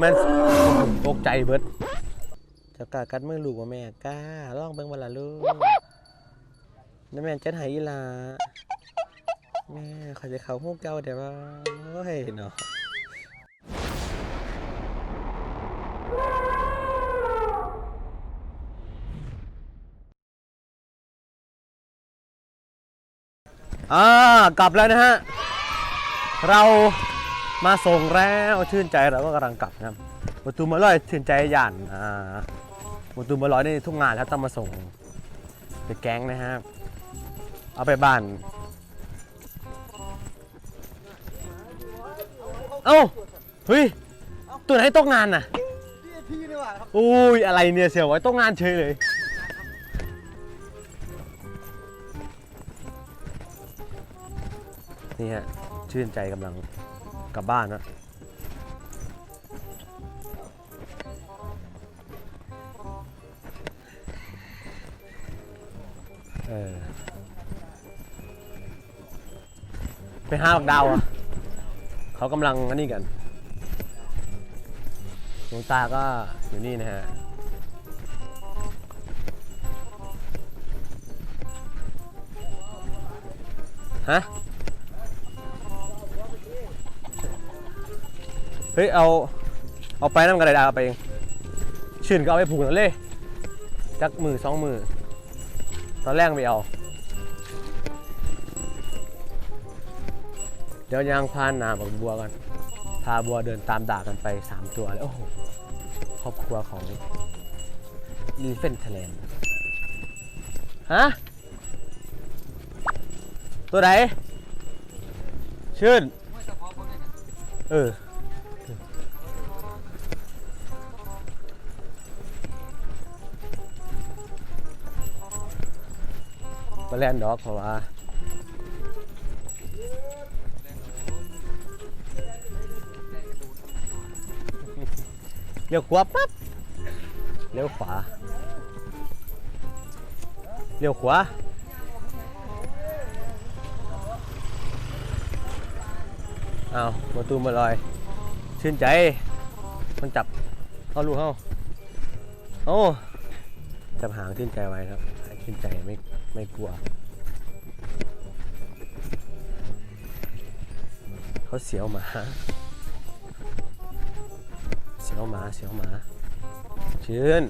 มันตกใจเบิดเจะกล้ากัดมือลูกว่าแม่กล้าลองเบิ่งบ่ล่ะลูกนั่นแม่นจัดให้อีหลาแม่เขาจะเข้าฮู้เก่าแต่ว่าโอ้ยเนาะอ่ากลับแล้วนะฮะ เรา มาส่งแล้วชื่นใจเราก็กำลังกลับนะครับประตูมาลอยชื่นใจย่านอ่าประตูมาลอยนี่ทุกงานแล้วต้องมาส่งเด็กแก๊งนะฮะเอาไปบ้าน เอ้าเฮ้ยตัวไหนตกงานน่ะอุ้ยอะไรเนี่ยเสียวไว้ตกงานเฉยเลยนี่ฮะชื่นใจกำลัง กลับบ้านนะเออไปหาบักดาวอะเขากำลังอันนี้กันหลวงตาก็อยู่นี่นะฮะฮะ เฮ้ยเอาเอาไปน้ำกระดาษไปเองชื่นก็เอาไปผูกนั่นเลยจักมือสองมือตอนแรกไม่เอา เดี๋ยวยางพานนาบักบัวกัน พาบัวเดินตามด่ากันไป 3 ตัวแล้วโอ้โหครอบครัวของลีเฟนเทเลนฮะ ตัวไหน ชื่น เออ มาแล่นดอกเพราะว่าเลี้ยวขวาปั๊บเลี้ยวขวาเลี้ยวขวาเอาประตูมาลอย ชื่นใจ มันจับเข้าลูกเข้าโอ้จับหางชื่นใจไว้ครับให้ชื่นใจไม่ ไม่กลัว เขาเสียวหมา เสียวหมา เสียวหมา ชื่น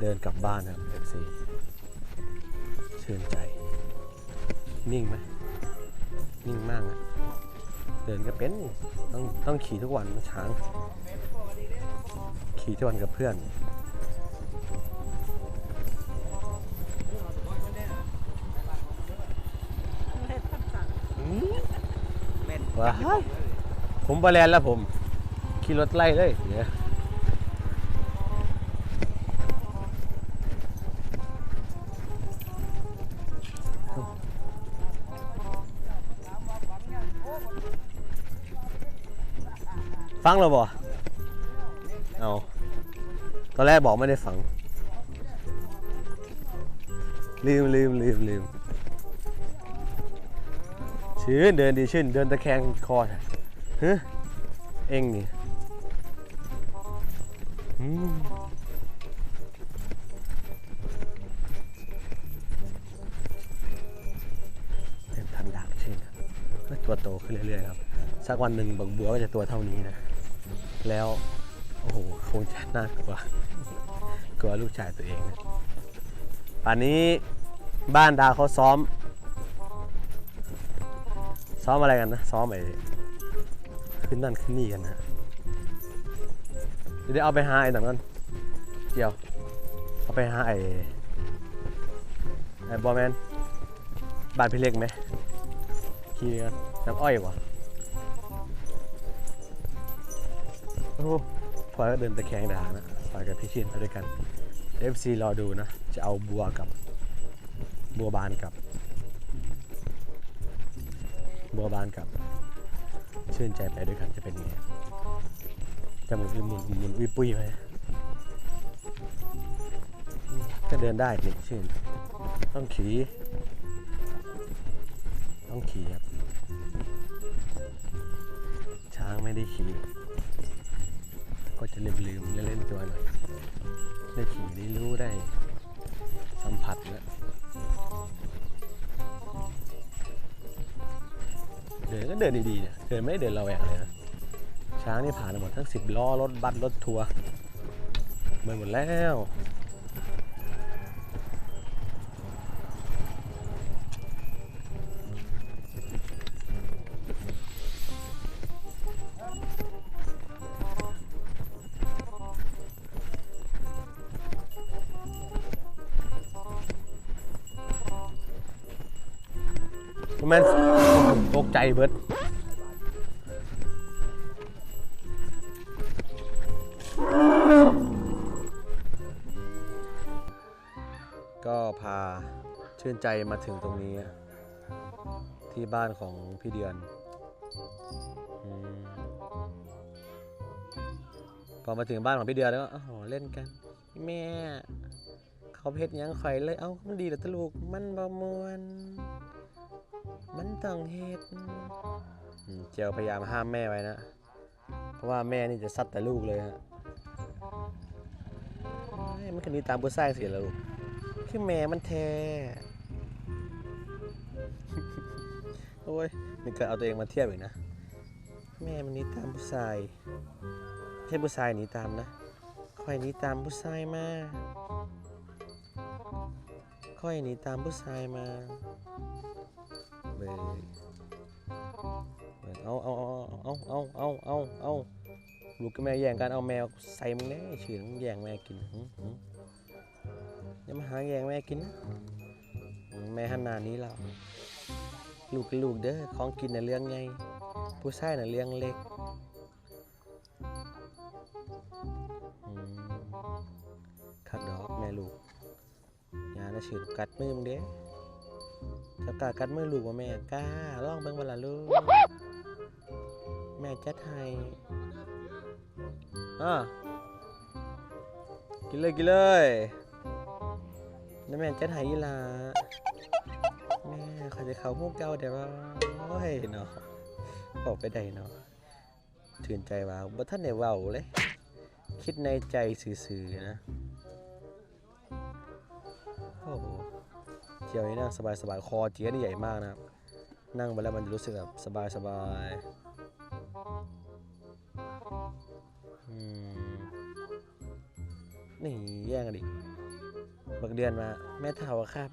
เดินกลับบ้านครับเอฟซีชื่นใจ นิ่งไหมนิ่งมากนะ เดินก็เป็นต้องต้องขี่ทุกวันนะช้าง ขี่ทุกวันกับเพื่อนแม่นว้ายผมบาแลนแล้วผม ขี่รถไล่เลยเนี่ย ฟังเราบ่เอาตอนแรกบอกไม่ได้ฟัง ลืมลืมลืมลืมชื่นเดินดีชื่นเดินตะแคงคอน่ะฮะเอ็งนี่อืมเป็นทำดักชื่นก็ตัวโตขึ้นเรื่อยๆครับ สักวันหนึ่งบักบัวก็จะตัวเท่านี้นะ แล้ว โอ้โหคงจะน่ากลัวกลัวลูกชายตัวเองนะป่านนี้บ้านดาวเขาซ้อม ซ้อมอะไรกันนะ ซ้อมไอ้ขึ้นนั่นขึ้นนี่กันนะเดี๋ยวเอาไปหาไอ้หนังนั้นเดี๋ยว เอาไปหาไอ้ไอ้บอแมนบ้านพี่เล็กไหมขี่กันน้ำอ้อยวะ โอ้พลอยก็เดินตะแคงด่านะพลอยกับพี่ชินไปด้วยกัน FC รอดูนะ จะเอาบัวกับบัวบานกับ บัวบานกับ ชื่นใจไปด้วยกันจะเป็นไงจะหมุนหมุนหมุนหมุนวิปุยไหมก็เดินได้นี่ชื่น ต้องขี่ ต้องขี่ครับ ช้างไม่ได้ขี่ จะลืมลืมเล่นตัวหน่อยได้ขี่ได้รู้ได้ สัมผัสแล้วเดินก็เดินดีๆเนี่ยเดินไม่ได้เดินเราแหวกเลยนะช้างนี่ผ่านหมดทั้งสิบล้อรถบัสรถทัวร์เหมือนหมดแล้ว แม่นตกใจเบิดก็พาชื่นใจมาถึงตรงนี้ ที่บ้านของพี่เดือนอพอมาถึงบ้านของพี่เดือนแล้วก็อ๋อเล่นกัน แม่ เขาเพชรยังข่อยเลย เอ้ามันดีแต่ตลูกมันบ่มวน ต้องเฮ็ดอืมเจียวพยายามห้ามแม่ไว้นะ เพราะว่าแม่นี่จะซัดแต่ลูกเลยฮะเอ้ยมันคนี้ตามผู้สร้างเสียแล้วลูกคือแม่มันแท้ โอ้ยมีการเอาตัวเองมาเทียบอีกนะ แม่มันหนี้ตามผู้ชายไม่ใช่ผู้ชายหนีตามนะค่อยหนีตามผู้ชายมาค่อยหนีตามผู้ชายมา เบยเอาเอาเอาเอาเอาเอาเอาเอาลูกกับแม่แย่งกันเอาแมวใส่มึงแน่ชื่อมึงแย่งแม่กินอย่ามาหาแย่งแม่กินนะแม่หันนานี้แล้วลูกกับลูกเด้อของกินน่ะเรื่องไงผู้ชายน่ะเรื่องเล็กคักดอกแม่ลูกอย่านะชื่อกัดมือมึงเด้ จะกล้ากัดมือลูกว่าแม่กล้าลองเบิ่งเวลาลูก แม่จะไทยอะกินเลยกินเลยแล้วแม่จะไทยยีหลาแม่เขาจะเขาหูเก่าแต่ว่าโอ้ยเนาะบอกไปได้เนาะถืนใจว่าบ่ท่านได้เว้าเลย คิดในใจซื่อๆนะ เที่ยวนี้นั่งสบายๆ คอเจี๊ยนี่ใหญ่มากนะครับ นั่งไปแล้วมันจะรู้สึกแบบสบายๆนี่แย่งกันดิบักเดือนมา แม่เฒ่าครับ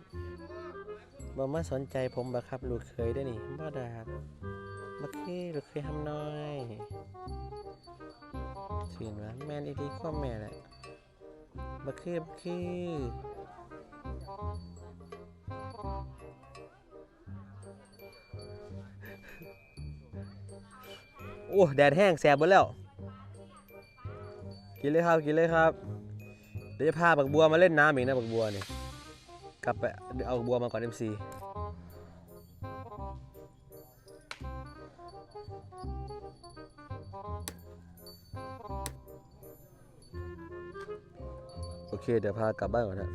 บ่มาสนใจผมบ่ครับลูกเคยได้นี่บ่ดากบักเคยลูกเคยทำน้อยชื่นว่าแม่นอีดีกว่าแม่แหละบักเคยบักเคย อ้แดดแห้งแสบหมดแล้ว กินเลยครับกินเลยครับ เดี๋ยวจะพาบักบัวมาเล่นน้ำอีกนะบักบัวนี่กลับไปเอาบัวมาก่อนเอ็มซีโอเค เดี๋ยวพากลับบ้านก่อนนะ